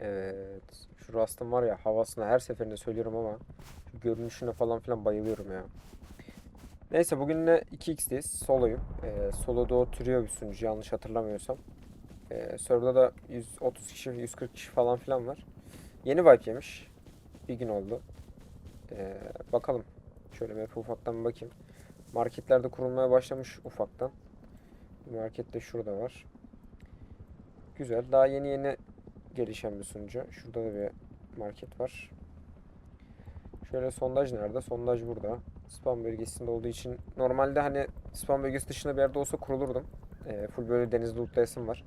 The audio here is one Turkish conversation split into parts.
Evet. Şu Rust'ın var ya havasına her seferinde söylüyorum ama şu görünüşüne falan filan bayılıyorum ya. Neyse bugün de 2x'teyiz. Solo'yum. Ee, Solo'da oturuyor bir sunucu yanlış hatırlamıyorsam. Ee, serverda da 130 kişi, 140 kişi falan filan var. Yeni vibe yemiş. Bir gün oldu. Ee, bakalım. Şöyle map'e ufaktan bakayım. Marketler de kurulmaya başlamış ufaktan. Market de şurada var. Güzel. Daha yeni yeni gelişen bir sunucu. Şurada da bir market var. Şöyle sondaj nerede? Sondaj burada. Spam bölgesinde olduğu için normalde hani spam bölgesi dışında bir yerde olsa kurulurdum. Ee, full böyle denizde lootlayasım var.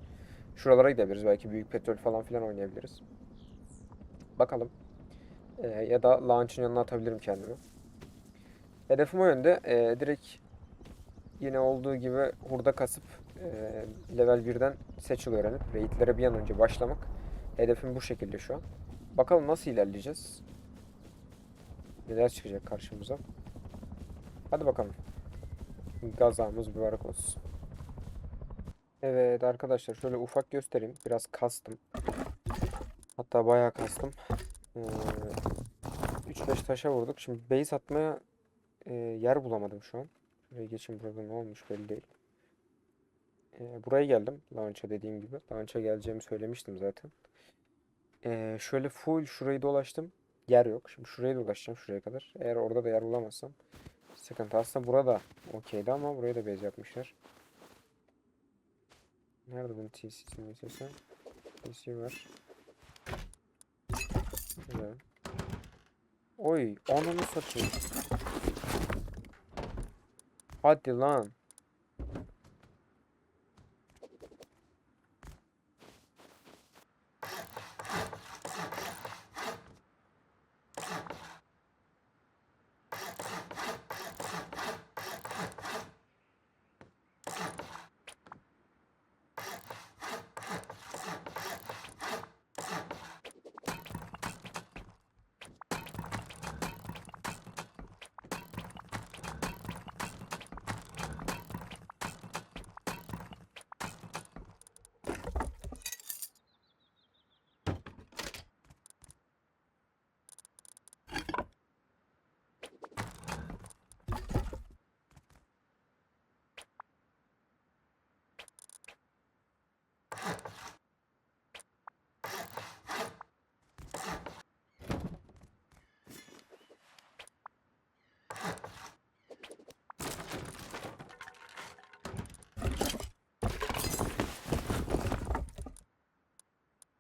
Şuralara gidebiliriz. Belki büyük petrol falan filan oynayabiliriz. Bakalım. Ee, ya da launch'ın yanına atabilirim kendimi. Hedefim o yönde. Ee, direkt yine olduğu gibi hurda kasıp e, level 1'den seçil öğrenip raidlere bir an önce başlamak. Hedefim bu şekilde şu an. Bakalım nasıl ilerleyeceğiz. Neler çıkacak karşımıza. Hadi bakalım. Gazamız mübarek olsun. Evet arkadaşlar şöyle ufak göstereyim. Biraz kastım. Hatta bayağı kastım. Ee, 3-5 taşa vurduk. Şimdi base atmaya e, yer bulamadım şu an. Şuraya geçin burada ne olmuş belli değil. Ee, buraya geldim. Launch'a dediğim gibi. Launch'a geleceğimi söylemiştim zaten. Ee, şöyle full şurayı dolaştım. Yer yok. Şimdi şurayı dolaşacağım şuraya kadar. Eğer orada da yer bulamazsam sıkıntı. Aslında burada okeydi ama buraya da base yapmışlar. Nerede bunun TC'sini mesela? TC var. Güzel. Oy, ananı satayım. Hadi lan.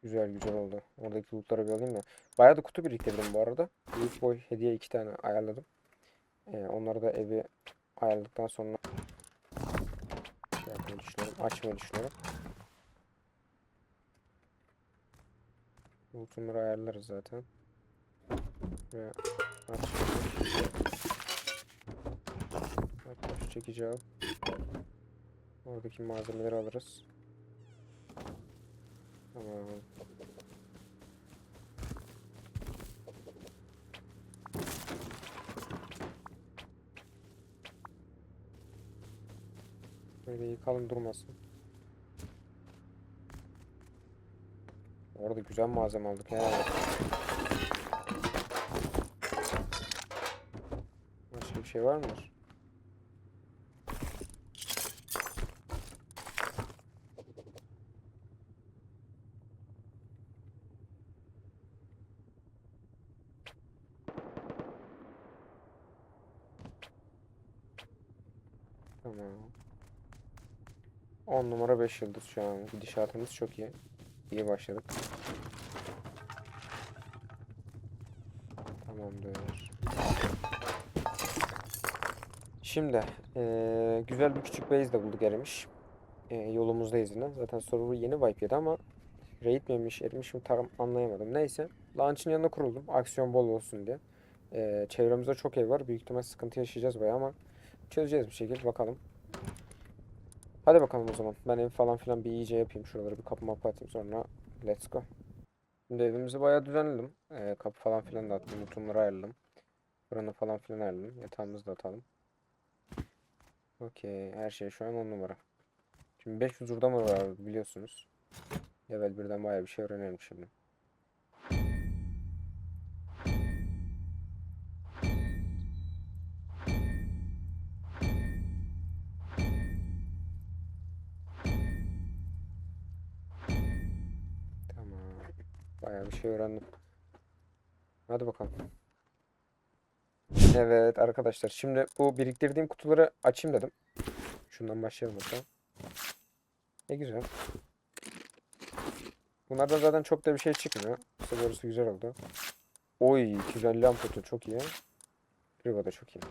Güzel güzel oldu. Oradaki lootları bir alayım da. Bayağı da kutu biriktirdim bu arada. Büyük boy hediye iki tane ayarladım. Ee, onları da evi ayarladıktan sonra şey yapmayı düşünüyorum. Açmayı düşünüyorum. Loot'umları ayarlarız zaten. Ve açmayı Hatta şu çekici al. Oradaki malzemeleri alırız. Tamam. Böyle yıkalım durmasın. Orada güzel malzeme aldık ya. Başka bir şey var mıdır? Tamam. 10 numara 5 yıldız şu an. Gidişatımız çok iyi. İyi başladık. Tamamdır. Şimdi eee, güzel bir küçük base de bulduk erimiş. Eee, yolumuzdayız yine. Zaten server yeni wipe yedi ama raid mi yemiş erimiş mi tam anlayamadım. Neyse. Launch'ın yanına kuruldum. Aksiyon bol olsun diye. Eee çevremizde çok ev var. Büyük ihtimal sıkıntı yaşayacağız bayağı ama çözeceğiz bir şekilde bakalım. Hadi bakalım o zaman. Ben ev falan filan bir iyice yapayım. Şuraları bir kapı mapı atayım sonra let's go. Şimdi evimizi bayağı düzenledim. Ee, kapı falan filan da attım. Mutumları ayarladım. Fırını falan filan ayarladım. Yatağımızı da atalım. Okey. Her şey şu an 10 numara. Şimdi 500 hurda mı var biliyorsunuz. Level 1'den bayağı bir şey öğrenelim şimdi. Bayağı bir şey öğrendim. Hadi bakalım. Evet arkadaşlar şimdi bu biriktirdiğim kutuları açayım dedim. Şundan başlayalım hatta. Ne güzel. Bunlardan zaten çok da bir şey çıkmıyor. İşte burası güzel oldu. Oy 250 amputu çok iyi. Riva da çok iyi.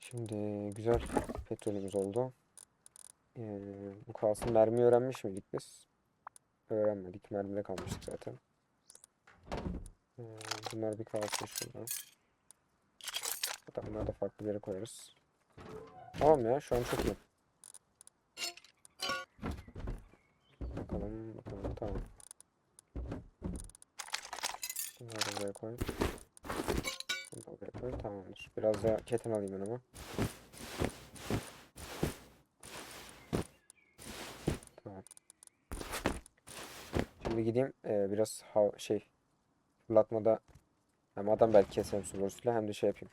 Şimdi güzel petrolümüz oldu. Ee, bu kalsın mermi öğrenmiş miydik biz? Öğrenmedik. Mermide kalmıştık zaten. Ee, bunlar bir kalsın şuradan. Hatta bunları da farklı yere koyarız. Tamam ya şu an çok iyi. Bakalım bakalım tamam. Bunları buraya koy. Bunu buraya koy tamamdır. Biraz da keten alayım ben ama. Tamam. Şimdi gideyim eee, biraz hav şey fırlatmada hem adam belki keserim su borusuyla hem de şey yapayım.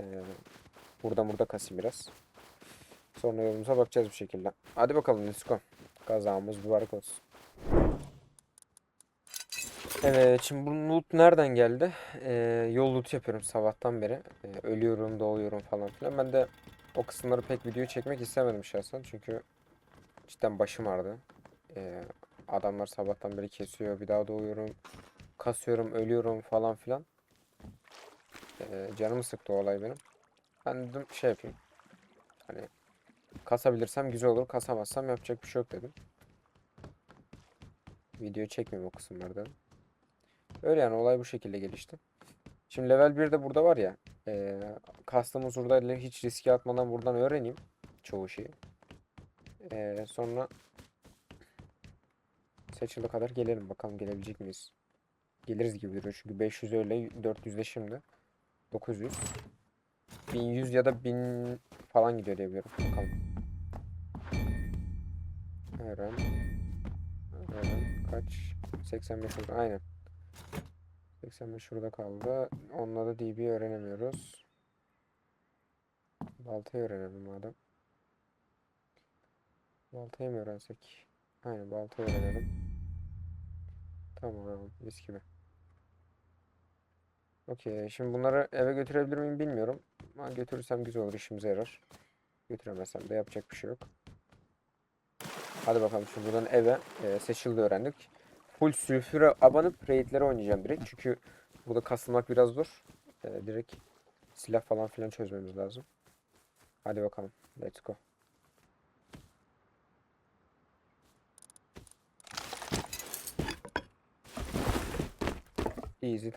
Eee burada burada kasayım biraz. Sonra yolumuza bakacağız bir şekilde. Hadi bakalım go. Kazamız mübarek olsun. Evet şimdi bu loot nereden geldi? Eee, yol loot yapıyorum sabahtan beri. Eee, ölüyorum, doğuyorum falan filan. Ben de o kısımları pek video çekmek istemedim şahsen. Çünkü cidden başım ağrıdı. Eee, adamlar sabahtan beri kesiyor. Bir daha doğuyorum. Kasıyorum, ölüyorum falan filan. Eee canımı sıktı o olay benim. Ben dedim şey yapayım. Hani kasabilirsem güzel olur. Kasamazsam yapacak bir şey yok dedim. Video çekmeyeyim o kısımlarda. Öyle yani olay bu şekilde gelişti. Şimdi level 1'de burada var ya. Eee kastığımız hurdayla hiç riske atmadan buradan öğreneyim. Çoğu şeyi. Eee, sonra Seçil'e kadar gelelim. Bakalım gelebilecek miyiz? Geliriz gibi duruyor. Çünkü 500 öyle 400 de şimdi. 900. 1100 ya da 1000 falan gidiyor diye. Bakalım. Eren. Eren kaç? 85 oldu. Aynen. 85 şurada kaldı. Onunla da DB öğrenemiyoruz. Baltayı öğrenelim madem. Baltayı mı öğrensek? Aynen baltayı öğrenelim. Tamam mis gibi. Okey şimdi bunları eve götürebilir miyim bilmiyorum. Ama götürürsem güzel olur işimize yarar. Götüremezsem de yapacak bir şey yok. Hadi bakalım şimdi buradan eve e, seçildi öğrendik. Full sülfüre abanıp raidleri oynayacağım direkt. Çünkü burada kasılmak biraz zor. E, direkt silah falan filan çözmemiz lazım. Hadi bakalım. Let's go. Easy.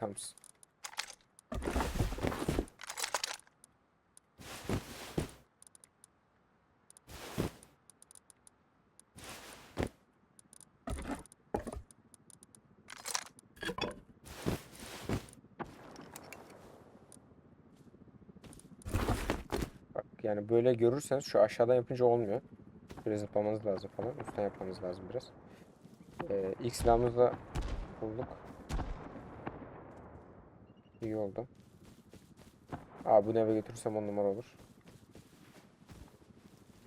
Bak yani böyle görürseniz şu aşağıdan yapınca olmuyor. Böyle zıplamanız lazım falan. Üstten yapmanız lazım biraz. Ee, ilk silahımızı da bulduk. İyi oldu. Aa bunu eve götürürsem on numara olur.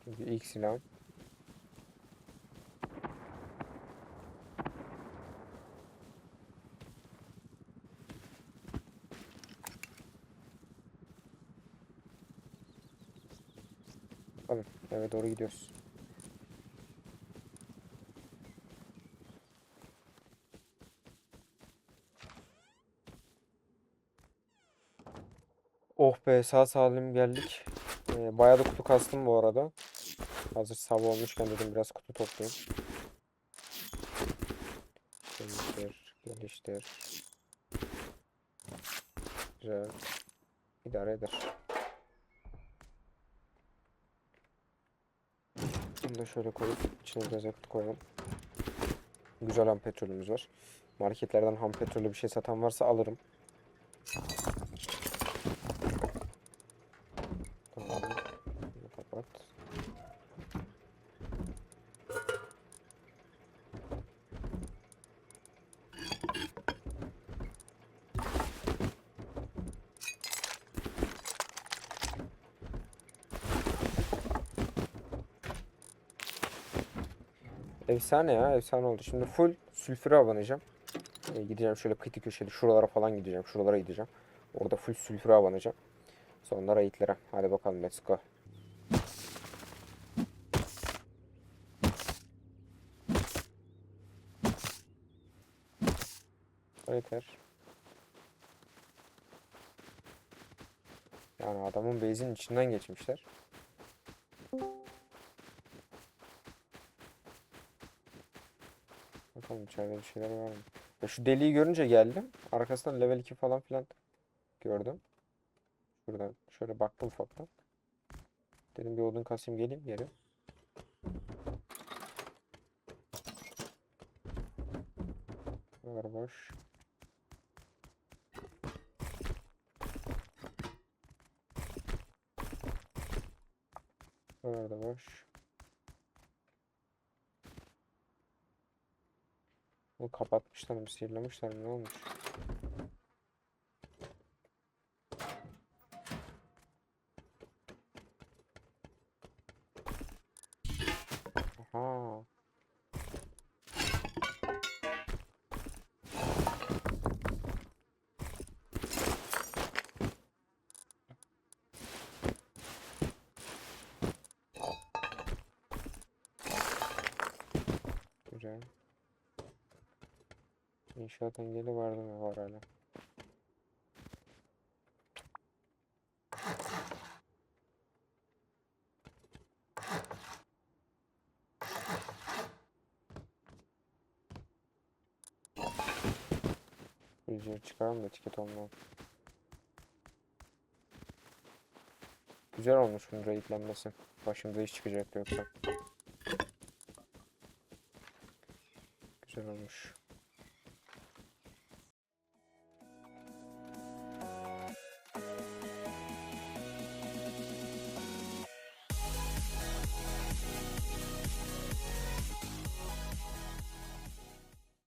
Çünkü ilk silahım. Bakalım eve doğru gidiyoruz. Oh be sağ salim geldik. Ee, bayağı da kutu kastım bu arada. Hazır sabah olmuşken dedim biraz kutu toplayayım. Geliştir, geliştir. Güzel. İdare eder. Bunu da şöyle koyup içine biraz yakıt koyalım. Güzel ham petrolümüz var. Marketlerden ham petrolü bir şey satan varsa alırım. Tamam. Bunu kapat. Efsane ya efsane oldu. Şimdi full sülfüre abanacağım. E, gideceğim şöyle kıyı köşeli şuralara falan gideceğim. Şuralara gideceğim. Orada full sülfüre abanacağım. Sonra raidlere. Hadi bakalım let's go. Yeter. Yani adamın base'in içinden geçmişler. Bakalım içeride bir şeyler var mı? Ya şu deliği görünce geldim. Arkasından level 2 falan filan gördüm. Şuradan şöyle baktım ufaktan. Dedim bir odun kasayım geleyim geri. Var boş. Buralar da boş. Bunu kapatmışlar mı, sihirlemişler mi, ne olmuş? Aha. Güzel. İnşaat engeli vardı mı? Var hala. Villager çıkaralım da etiket olmalı. Güzel olmuş bunun raidlenmesi. Başımıza iş çıkacaktı yoksa. Güzel olmuş.